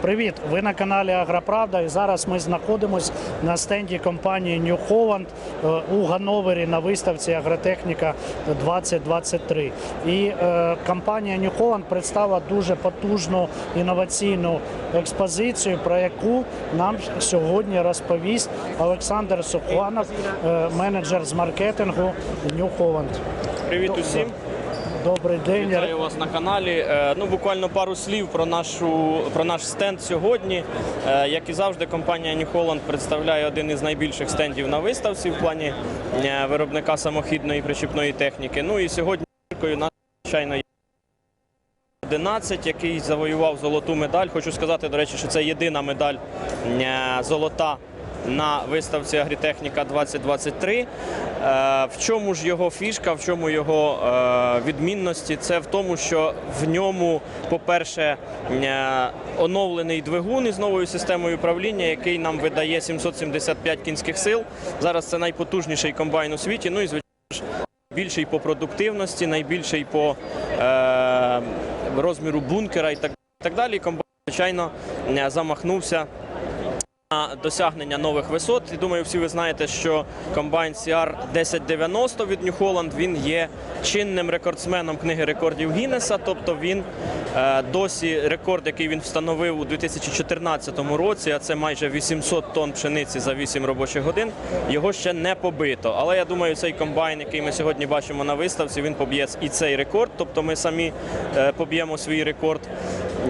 Привіт! Ви на каналі Агроправда. І зараз ми знаходимося на стенді компанії New Holland е, у Ганновері на виставці Агротехніка 2023. І е, компанія New Holland представила дуже потужну інноваційну експозицію, про яку нам сьогодні розповість Олександр Сухванов, е, менеджер з маркетингу New Holland. Привіт усім! Добрий день. Вітаю вас на каналі. Е, Ну буквально пару слів про нашу про наш стенд сьогодні. Е, Як і завжди, компанія New Holland представляє один із найбільших стендів на виставці в плані е, виробника самохідної причіпної техніки. Ну і сьогодні нас, звичайно є 11, який завоював золоту медаль. Хочу сказати, до речі, що це єдина медаль золота. На виставці Агрітехніка 2023. Е, В чому ж його фішка, в чому його е, відмінності? Це в тому, що в ньому, по-перше, е, оновлений двигун із новою системою управління, який нам видає 775 кінських сил. Зараз це найпотужніший комбайн у світі. Ну і звичайно ж, більший по продуктивності, найбільший по розміру бункера і так, далі. Комбайн, звичайно, замахнувся на досягнення нових висот. І думаю, всі ви знаєте, що комбайн CR 1090 від New Holland він є чинним рекордсменом книги рекордів Гіннеса. Тобто він е, досі рекорд, який він встановив у 2014 році, а це майже 800 тонн пшениці за 8 робочих годин. Його ще не побито. Але я думаю, цей комбайн, який ми сьогодні бачимо на виставці, він поб'є і цей рекорд. Тобто ми самі е, поб'ємо свій рекорд.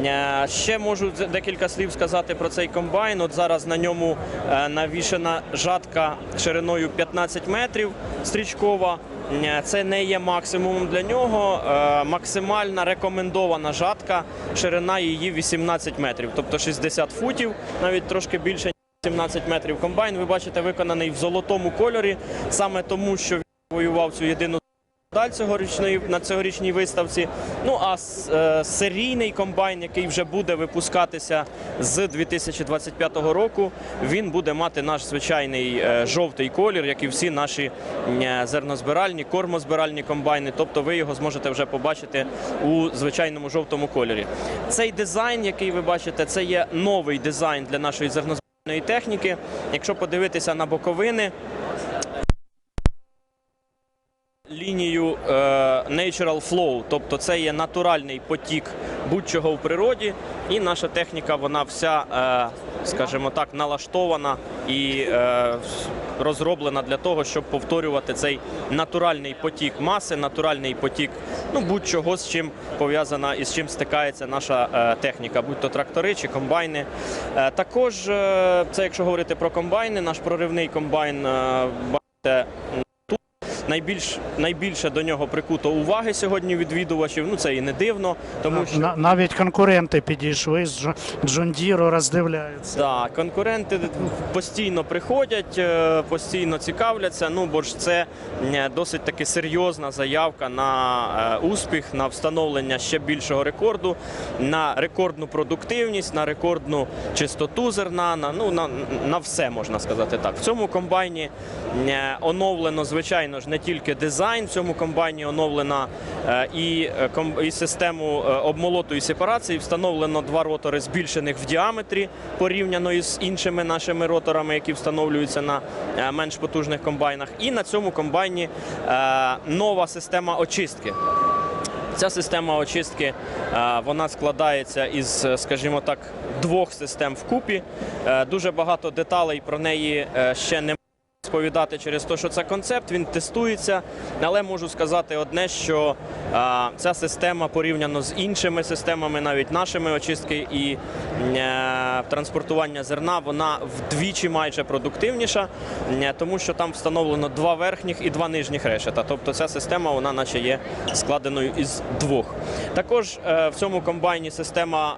Е, Ще можу декілька слів сказати про цей комбайн. От зараз на ньому е, навішена жатка шириною 15 метрів стрічкова. Е, Це не є максимумом для нього. Максимальна рекомендована жатка, ширина її 18 метрів, тобто 60 футів, навіть трошки більше. ніж 17 метрів комбайн. Ви бачите, виконаний в золотому кольорі, саме тому, що він воював цю єдину медаль цьогорічної на цьогорічній виставці. Ну а е, серійний комбайн, який вже буде випускатися з 2025 року, він буде мати наш звичайний е, жовтий колір, як і всі наші е, зернозбиральні, кормозбиральні комбайни. Тобто ви його зможете вже побачити у звичайному жовтому кольорі. Цей дизайн, який ви бачите, це є новий дизайн для нашої зернозбиральної техніки. Якщо подивитися на боковини, natural flow, тобто це є натуральний потік будь-чого в природі, і наша техніка, вона вся, е, скажімо так, налаштована і е, розроблена для того, щоб повторювати цей натуральний потік маси, натуральний потік ну, будь-чого, з чим пов'язана і з чим стикається наша е, техніка, будь то трактори чи комбайни. Також, це якщо говорити про комбайни, наш проривний комбайн, бачите, Найбільш найбільше до нього прикуто уваги сьогодні відвідувачів. Ну це і не дивно, тому що На- навіть конкуренти підійшли з Джо- Джондіру, роздивляються. Так, конкуренти постійно приходять, е, постійно цікавляться. Ну бо ж це е, досить таки серйозна заявка на е, успіх, на встановлення ще більшого рекорду, на рекордну продуктивність, на рекордну чистоту зерна. На ну на, на все можна сказати так. В цьому комбайні е, оновлено, звичайно ж, не тільки дизайн. В цьому комбайні оновлена е, і, е, і систему е, обмолоту і сепарації. Встановлено два ротори збільшених в діаметрі порівняно із іншими нашими роторами, які встановлюються на менш потужних комбайнах. І на цьому комбайні нова система очистки. Ця система очистки вона складається із, скажімо так, двох систем вкупі. Дуже багато деталей про неї ще не розповідати через те, що це концепт, він тестується. Але можу сказати одне, що ця система порівняно з іншими системами, навіть нашими очистки і е, транспортування зерна, вона вдвічі майже продуктивніша, е, тому що там встановлено два верхніх і два нижніх решета. Тобто ця система вона наче є складеною із двох. Також е, в цьому комбайні система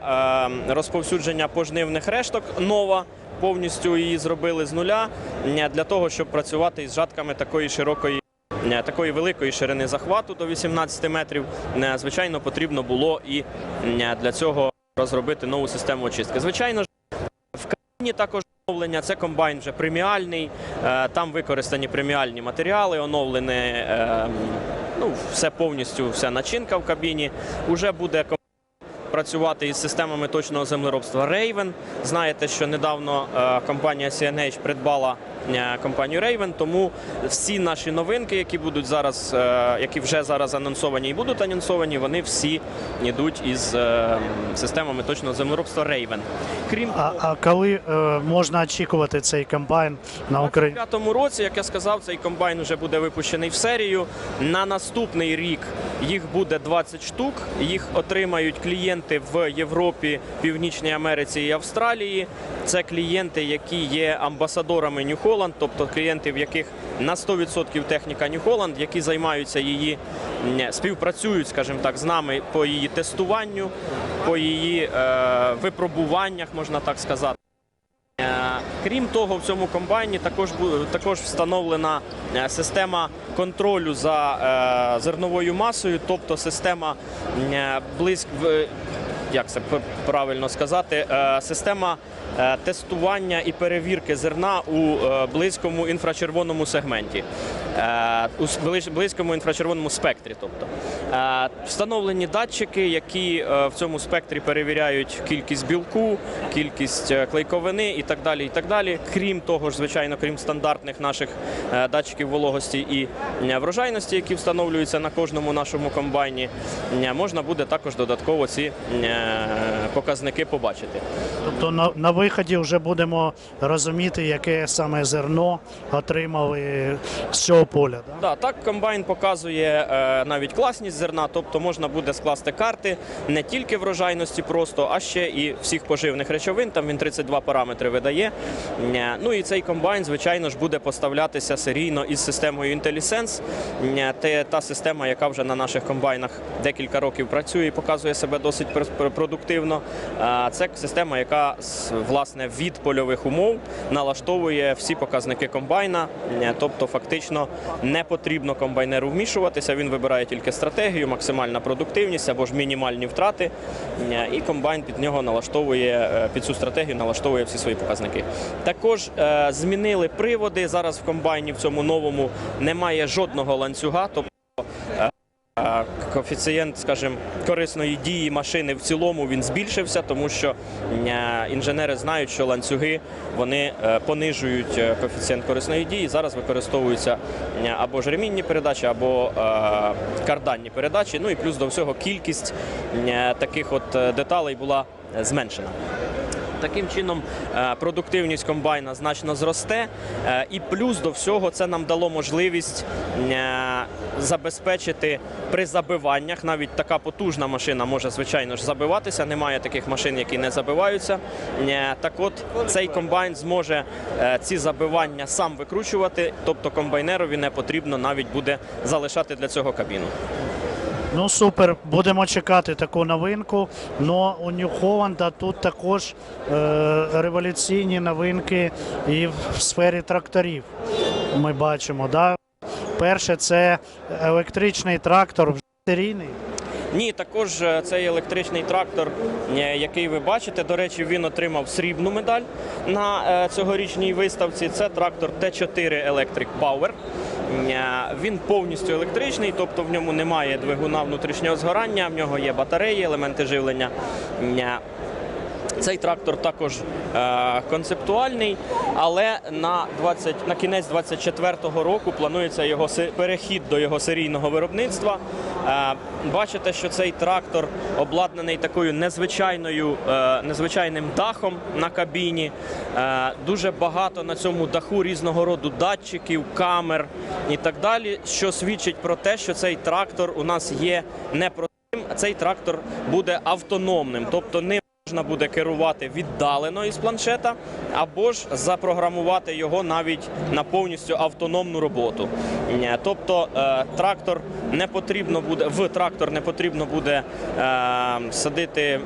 е, розповсюдження пожнивних решток нова повністю її зробили з нуля е, для того, щоб працювати із жатками такої широкої. е, Такої великої ширини захвату до 18 метрів, Е, звичайно, потрібно було і для цього розробити нову систему очистки. Звичайно в країні також оновлення це комбайн вже преміальний. Там використані преміальні матеріали, оновлене ну, все повністю, вся начинка в кабіні. Уже буде працювати із системами точного землеробства Raven. Знаєте, що недавно е, компанія CNH придбала е, компанію Raven, тому всі наші новинки, які будуть зараз, е, які вже зараз анонсовані і будуть анонсовані, вони всі йдуть із системами точного землеробства Raven. Крім А, а коли е, можна очікувати цей комбайн на У Україні? 2025 році, як я сказав, цей комбайн вже буде випущений в серію. На наступний рік їх буде 20 штук. Їх отримають клієнти в Європі, Північній Америці і Австралії. Це клієнти, які є амбасадорами New Holland, тобто клієнти, в яких на 100% техніка New Holland, які займаються її, співпрацюють, скажімо так, з нами по її тестуванню, по її е, випробуваннях, можна так сказати. Е, Крім того, в цьому комбайні також також встановлена е, система контролю за е, зерновою масою, тобто система близьк в- як це правильно сказати, е, система е, тестування і перевірки зерна у е, близькому інфрачервоному сегменті, у близькому інфрачервоному спектрі. Тобто встановлені датчики, які в цьому спектрі перевіряють кількість білку, кількість клейковини і так далі. І так далі. Крім того ж, звичайно, крім стандартних наших датчиків вологості і врожайності, які встановлюються на кожному нашому комбайні, можна буде також додатково ці показники побачити. Тобто на, на виході вже будемо розуміти, яке саме зерно отримали з цього поля. Да? Да, так комбайн показує е, навіть класність зерна, тобто можна буде скласти карти не тільки врожайності просто, а ще і всіх поживних речовин. Там він 32 параметри видає. Е, Ну і цей комбайн, звичайно ж, буде поставлятися серійно із системою IntelliSense. Е, Це та система, яка вже на наших комбайнах декілька років працює і показує себе досить продуктивно. Це система, яка власне від польових умов налаштовує всі показники комбайна. Е, Тобто, фактично не потрібно комбайнеру вмішуватися. Він вибирає тільки стратегію, максимальна продуктивність або ж мінімальні втрати. Е, І комбайн під нього налаштовує е, під цю стратегію, налаштовує всі свої показники. Також змінили приводи. Зараз в комбайні в цьому новому немає жодного ланцюга. Тобто коефіцієнт, скажімо, корисної дії машини в цілому він збільшився, тому що е, інженери знають, що ланцюги вони е, понижують е, коефіцієнт корисної дії. Зараз використовуються або ж ремінні передачі, або карданні передачі. Ну і плюс до всього кількість таких от деталей була зменшена. Таким чином е, продуктивність комбайна значно зросте, е, і плюс до всього це нам дало можливість е, забезпечити при забиваннях. Навіть така потужна машина може звичайно ж забиватися. Немає таких машин, які не забиваються. Так от цей комбайн зможе ці забивання сам викручувати, тобто комбайнерові не потрібно навіть буде залишати для цього кабіну. Ну супер, будемо чекати таку новинку. Ну у Holland тут також е, революційні новинки і в сфері тракторів. Ми бачимо. Да? Перше, це електричний трактор вже серійний. Ні, також е, цей електричний трактор, е, який ви бачите, до речі, він отримав срібну медаль на е, цьогорічній виставці. Це трактор Т4 Electric Power. Е, Він повністю електричний, тобто в ньому немає двигуна внутрішнього згорання, в нього є батареї, елементи живлення. Цей трактор також е, концептуальний, але на 20, на кінець 24-го року планується його перехід до його серійного виробництва. Е, бачите, що цей трактор обладнаний такою незвичайною, е, незвичайним дахом на кабіні. Е, дуже багато на цьому даху різного роду датчиків, камер і так далі, що свідчить про те, що цей трактор у нас є не простим, а цей трактор буде автономним, тобто ним можна буде керувати віддалено із планшета, або ж запрограмувати його навіть на повністю автономну роботу. Е, Тобто е, трактор не потрібно буде в трактор не потрібно буде е, садити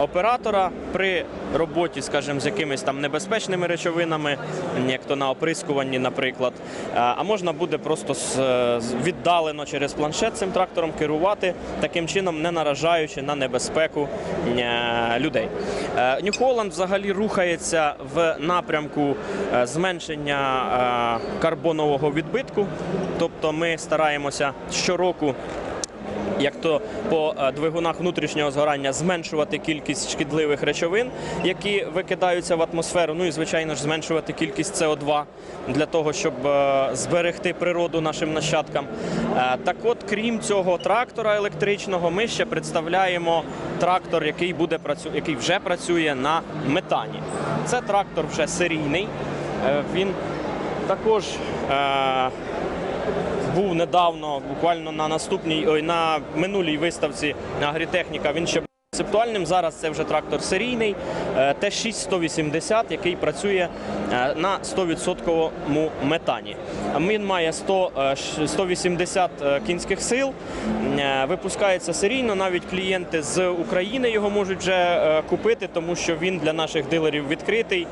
оператора при роботі, скажімо, з якимись там небезпечними речовинами, як то на оприскуванні, наприклад. А можна буде просто віддалено через планшет цим трактором керувати, таким чином не наражаючи на небезпеку е, людей. Нью-Холланд взагалі рухається в напрямку е, зменшення е, карбонового відбитку. Тобто ми стараємося щороку як то по е, двигунах внутрішнього згорання зменшувати кількість шкідливих речовин, які викидаються в атмосферу. Ну і звичайно ж зменшувати кількість СО2 для того, щоб е, зберегти природу нашим нащадкам. Е, Так от, крім цього трактора електричного, ми ще представляємо трактор, який буде який вже працює на метані. Це трактор вже серійний. Він також. Був недавно, буквально на наступній, ой, на минулій виставці Агрітехніка. Він ще був концептуальним. Зараз це вже трактор серійний е, Т6-180, який працює е, на 100% метані. Він має 100, е, 180 е, кінських сил, випускається серійно. Навіть клієнти з України його можуть вже купити, тому що він для наших дилерів відкритий.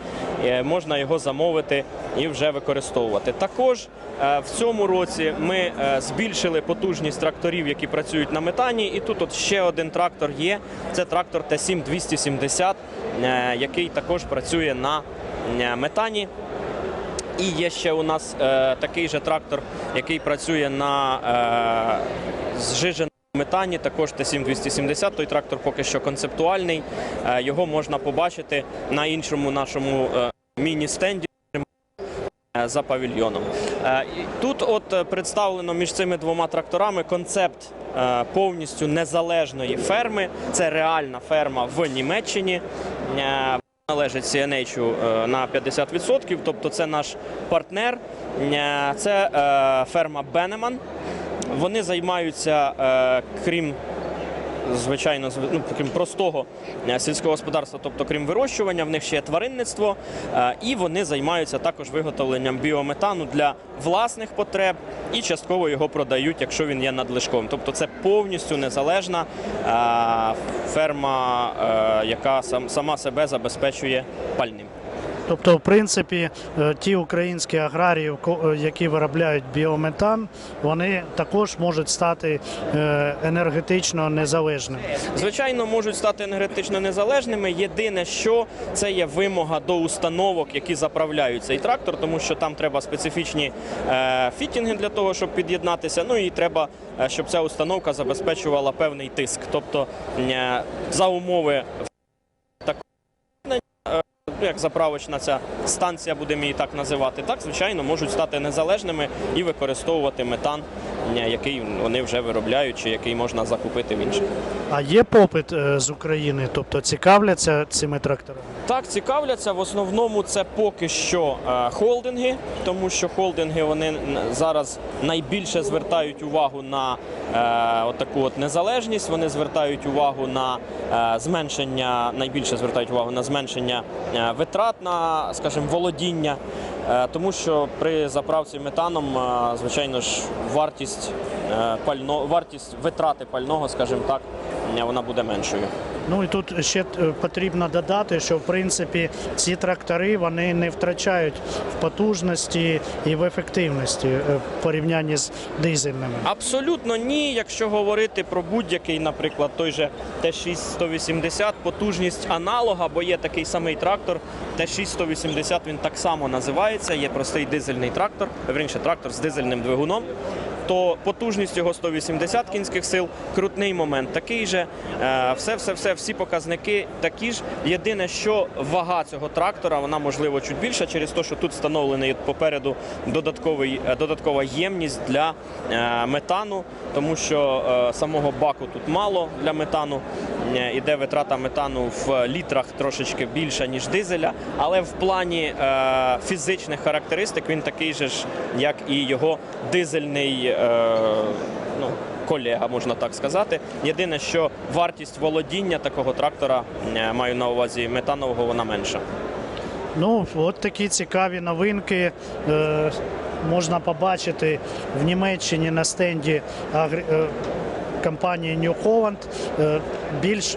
Е, Можна його замовити і вже використовувати. Також е, в цьому році ми е, збільшили потужність тракторів, які працюють на метані. І тут от ще один трактор є. Це трактор Т7 270, е, який також працює на метані. І є ще у нас е, такий же трактор, який працює на е, зжиженому метані, також Т7-270. Той трактор поки що концептуальний. Е, його можна побачити на іншому нашому е, міні-стенді. е, За павільйоном. Е, Тут от е, представлено між цими двома тракторами концепт повністю незалежної ферми. Це реальна ферма в Німеччині. Належить CNH на 50%, тобто це наш партнер. Це ферма Бенеман. Вони займаються, крім звичайно, зв- ну, крім простого е, сільського господарства, тобто крім вирощування, в них ще є тваринництво, е, і вони займаються також виготовленням біометану для власних потреб і частково його продають, якщо він є надлишковим. Тобто це повністю незалежна е, ферма, яка сам, сама себе забезпечує пальним. Тобто, в принципі, е, ті українські аграрії, е, які виробляють біометан, вони також можуть стати е, енергетично незалежними. Звичайно, можуть стати енергетично незалежними. Єдине, що це є вимога до установок, які заправляють цей трактор, тому що там треба специфічні фітінги для того, щоб під'єднатися. Ну і треба, щоб ця установка забезпечувала певний тиск. Тобто за умови як заправочна ця станція, будемо її так називати, так звичайно можуть стати незалежними і використовувати метан, е, який вони вже виробляють, чи який можна закупити в інших. А є попит е, з України, тобто цікавляться цими тракторами? Так, цікавляться. В основному це поки що е, холдинги, тому що холдинги вони зараз найбільше звертають увагу на е, отаку от незалежність. Вони звертають увагу на е, зменшення, найбільше звертають увагу на зменшення витрат на, скажімо, володіння. Тому що при заправці метаном, звичайно ж, вартість пально, вартість витрати пального, скажімо так, е, вона буде меншою. Ну і тут ще е, потрібно додати, що в принципі ці трактори вони не втрачають в потужності і в ефективності е, в порівнянні з дизельними. Абсолютно ні. Якщо говорити про будь-який, наприклад, той же Т6-180, потужність аналога, бо є такий самий трактор, Т6-180 він так само називається, є простий дизельний трактор, верніше трактор з дизельним двигуном. То потужність його 180 кінських сил, крутний момент такий же. е, Все, все, все, всі показники такі ж. Єдине, що вага цього трактора, вона можливо чуть більша через те, що тут встановлений попереду додатковий, е, додаткова ємність для е, метану, тому що е, самого баку тут мало для метану. Е, Іде витрата метану в літрах трошечки більша, ніж дизеля, але в плані е, фізичних характеристик він такий же ж, як і його дизельний. Е, ну, Колега, можна так сказати. Єдине, що вартість володіння такого трактора, е, маю на увазі метанового, вона менша. Ну, от такі цікаві новинки е, можна побачити в Німеччині на стенді агр... компанії New Holland. Е, більш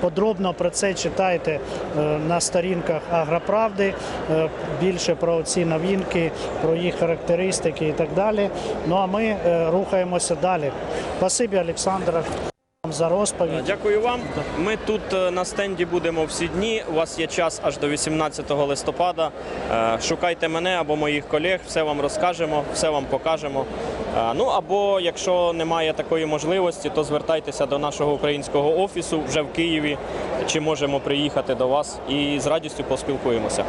подробно про це читайте е, на сторінках Агроправди. Е, більше про ці новинки, про їх характеристики і так далі. Ну а ми рухаємося далі. Спасибі, Олександр, вам за розповідь. Дякую вам. Ми тут на стенді будемо всі дні. У вас є час аж до 18 листопада. Шукайте мене або моїх колег, все вам розкажемо, все вам покажемо. Ну або якщо немає такої можливості, то звертайтеся до нашого українського офісу вже в Києві, чи можемо приїхати до вас і з радістю поспілкуємося.